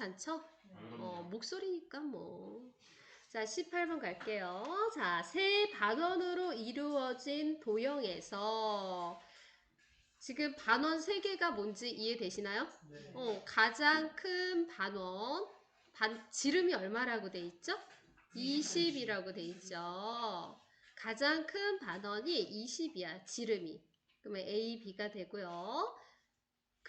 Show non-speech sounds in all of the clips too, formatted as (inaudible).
괜찮죠? 어, 목소리니까 뭐. 자, 18번 갈게요. 자, 세 반원으로 이루어진 도형에서 지금 반원 세 개가 뭔지 이해되시나요? 네. 어, 가장 큰 반원, 반, 지름이 얼마라고 돼 있죠? 20이라고 돼 있죠. 가장 큰 반원이 20이야, 지름이. 그러면 A, B가 되고요.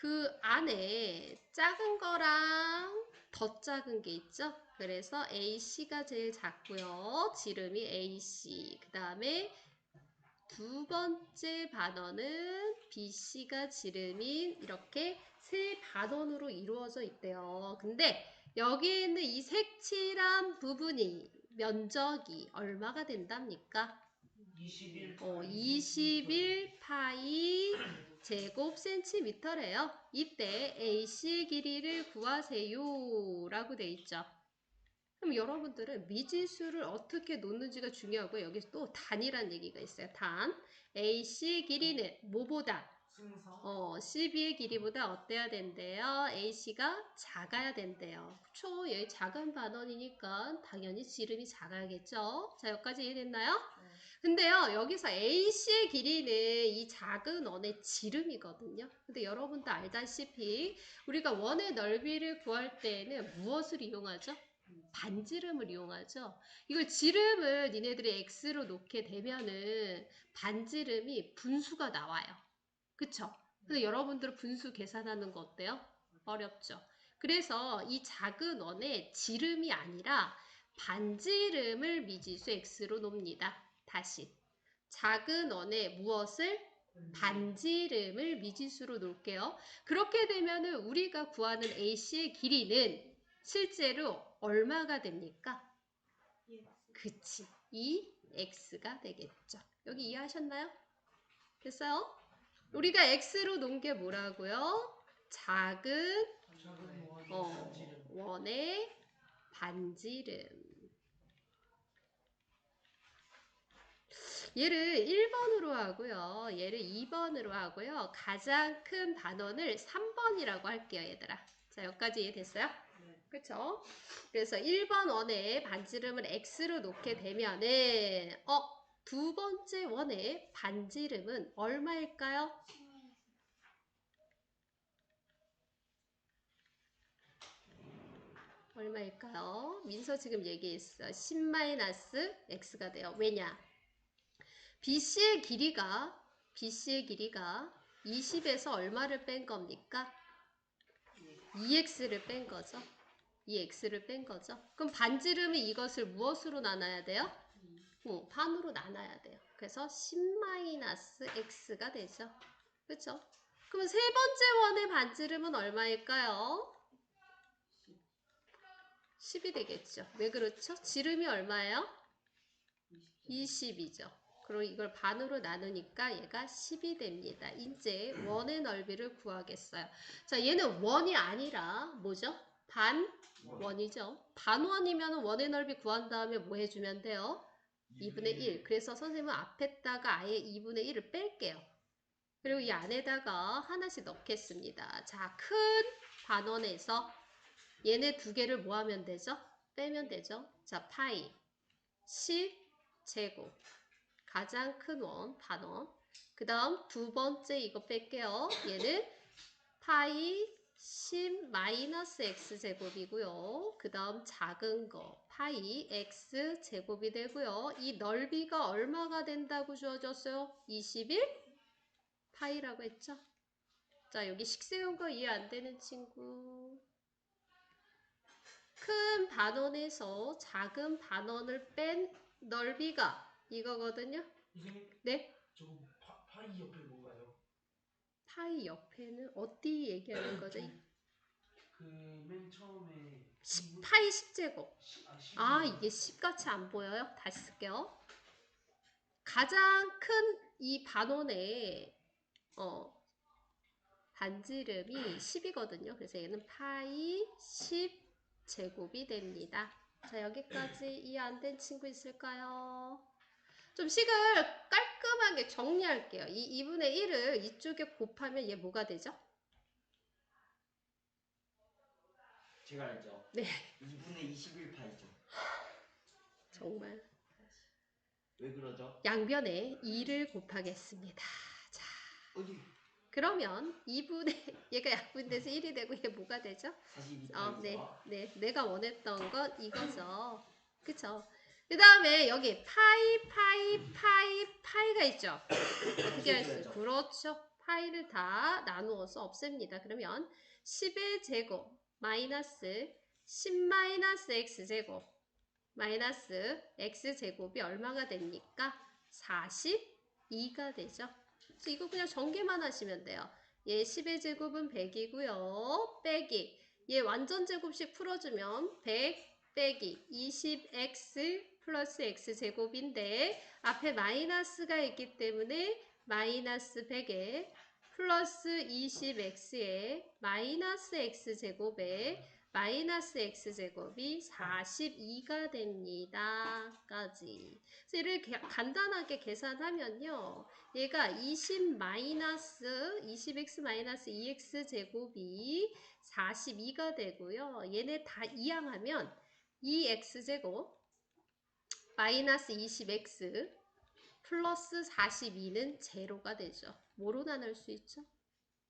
그 안에 작은 거랑 더 작은 게 있죠? 그래서 AC가 제일 작고요. 지름이 AC. 그 다음에 두 번째 반원은 BC가 지름인 이렇게 세 반원으로 이루어져 있대요. 근데 여기 있는 이 색칠한 부분이 면적이 얼마가 된답니까? 21. 어, 21 파이 제곱 센티미터래요. 이때 AC의 길이를 구하세요. 라고 돼 있죠. 그럼 여러분들은 미지수를 어떻게 놓는지가 중요하고요. 여기 또 단이란 얘기가 있어요. 단. AC의 길이는 뭐보다? 어, 12의 길이보다 어때야 된대요? AC가 작아야 된대요. 그쵸? 여기 작은 반원이니까 당연히 지름이 작아야겠죠? 자, 여기까지 이해됐나요? 근데요, 여기서 AC의 길이는 이 작은 원의 지름이거든요. 근데 여러분도 알다시피 우리가 원의 넓이를 구할 때에는 무엇을 이용하죠? 반지름을 이용하죠. 이걸 지름을 니네들이 x로 놓게 되면은 반지름이 분수가 나와요. 그쵸? 근데 여러분들 분수 계산하는 거 어때요? 어렵죠. 그래서 이 작은 원의 지름이 아니라 반지름을 미지수 x로 놉니다. 다시. 작은 원에 무엇을? 반지름을 미지수로 놓을게요. 그렇게 되면 은 우리가 구하는 AC의 길이는 실제로 얼마가 됩니까? 그치. 이 x가 되겠죠. 여기 이해하셨나요? 됐어요? 우리가 x로 놓은 게 뭐라고요? 작은 어, 반지름. 원의 반지름. 얘를 1번으로 하고요. 얘를 2번으로 하고요. 가장 큰 단원을 3번이라고 할게요, 얘들아. 자, 여기까지 이해됐어요? 네. 그쵸? 그래서 1번 원의 반지름을 x로 놓게 되면은 어, 두 번째 원의 반지름은 얼마일까요? 얼마일까요? 민서 지금 얘기했어. 10-x가 돼요. 왜냐? BC의 길이가 BC의 길이가 20에서 얼마를 뺀 겁니까? 2x를 뺀 거죠. 2x를 뺀 거죠. 그럼 반지름이 이것을 무엇으로 나눠야 돼요? 어, 반으로 나눠야 돼요. 그래서 10-x가 되죠. 그렇죠? 그럼 세 번째 원의 반지름은 얼마일까요? 10이 되겠죠. 왜 그렇죠? 지름이 얼마예요? 20이죠. 그럼 이걸 반으로 나누니까 얘가 10이 됩니다. 이제 원의 넓이를 구하겠어요. 자, 얘는 원이 아니라 뭐죠? 반 원이죠. 반원이면 원의 넓이 구한 다음에 뭐 해주면 돼요? 2분의 1. 그래서 선생님은 앞에다가 아예 2분의 1을 뺄게요. 그리고 이 안에다가 하나씩 넣겠습니다. 자, 큰 반원에서 얘네 두 개를 뭐 하면 되죠? 빼면 되죠. 자, 파이 10 제곱 가장 큰 원, 반원. 그 다음 두 번째 이거 뺄게요. 얘는 파이 10 마이너스 x 제곱이고요. 그 다음 작은 거 파이 x 제곱이 되고요. 이 넓이가 얼마가 된다고 주어졌어요? 21 파이라고 했죠? 자 여기 식세운 거 이해 안 되는 친구 큰 반원에서 작은 반원을 뺀 넓이가 이거거든요. 네? 저거 파, 파이 옆에 뭔가요? 파이 옆에는 어디 얘기하는 거죠? 그 맨 처음에 10, 파이 10제곱. 시- 아, 시- 아, 이게 10같이 안 보여요? 다시 쓸게요. 가장 큰 이 반원의 어, 반지름이 10이거든요. 그래서 얘는 파이 10 제곱이 됩니다. 자, 여기까지 이해 안 된 친구 있을까요? 좀 식을 깔끔하게 정리할게요. 이 2분의 1을 이쪽에 곱하면 얘 뭐가 되죠? 제가 알죠. 네. 2분의 21파이죠. 정말 왜 그러죠? 양변에 2를 곱하겠습니다. 자, 어디? 그러면 2분의 얘가 양분돼서 1이 되고 얘 뭐가 되죠? 42파이죠. 어, 네, 네, 내가 원했던 건 이거죠. 그쵸? 그 다음에 여기 파이, 파이, 파이, 파이가 있죠? 어떻게 할 수? 없애줘야죠. 그렇죠. 파이를 다 나누어서 없앱니다. 그러면 10의 제곱 마이너스 10 마이너스 x 제곱 마이너스 x 제곱이 얼마가 됩니까? 42가 되죠. 그래서 이거 그냥 전개만 하시면 돼요. 얘 10의 제곱은 100이고요. 빼기 얘 완전 제곱식 풀어주면 100 빼기 20x 플러스 x 제곱인데 앞에 마이너스가 있기 때문에 마이너스 100에 플러스 20x에 마이너스 x 제곱에 마이너스 x 제곱이 42가 됩니다. 까지. 이를 개- 간단하게 계산하면요. 얘가 20 마이너스 20x 마이너스 2x 제곱이 42가 되고요. 얘네 다 이항하면 2x 제곱 마이너스 20x 플러스 42는 제로가 되죠. 뭐로 나눌 수 있죠?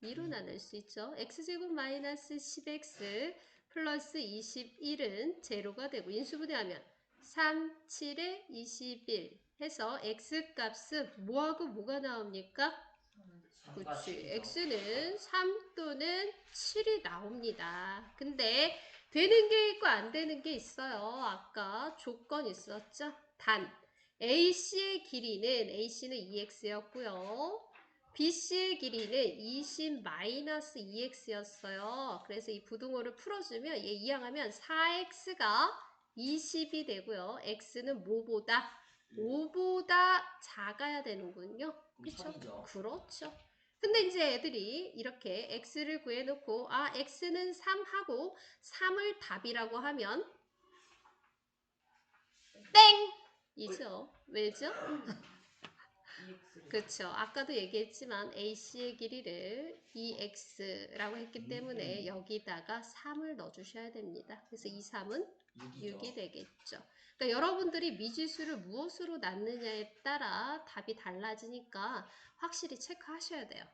2로 나눌 수 있죠. x제곱 마이너스 10x 플러스 21은 제로가 되고 인수분해하면 3, 7에 21 해서 x 값은 뭐하고 뭐가 나옵니까? 그치. x는 3 또는 7이 나옵니다. 근데 되는 게 있고 안 되는 게 있어요. 아까 조건 있었죠? 단 AC의 길이는 AC는 2x였고요. BC의 길이는 20 마이너스 2x였어요. 그래서 이 부등호를 풀어주면 얘 이항하면 4x가 20이 되고요. x는 뭐보다 5보다 작아야 되는군요. 그렇죠. 그렇죠. 근데 이제 애들이 이렇게 x를 구해놓고 아 x는 3 하고 3을 답이라고 하면 땡! 이죠. 왜죠? (laughs) 그렇죠. 아까도 얘기했지만 AC의 길이를 2x라고 했기 때문에 음. 여기다가 3을 넣어주셔야 됩니다. 그래서 이 3은 6이죠. 6이 되겠죠. 그러니까 여러분들이 미지수를 무엇으로 낳느냐에 따라 답이 달라지니까 확실히 체크하셔야 돼요.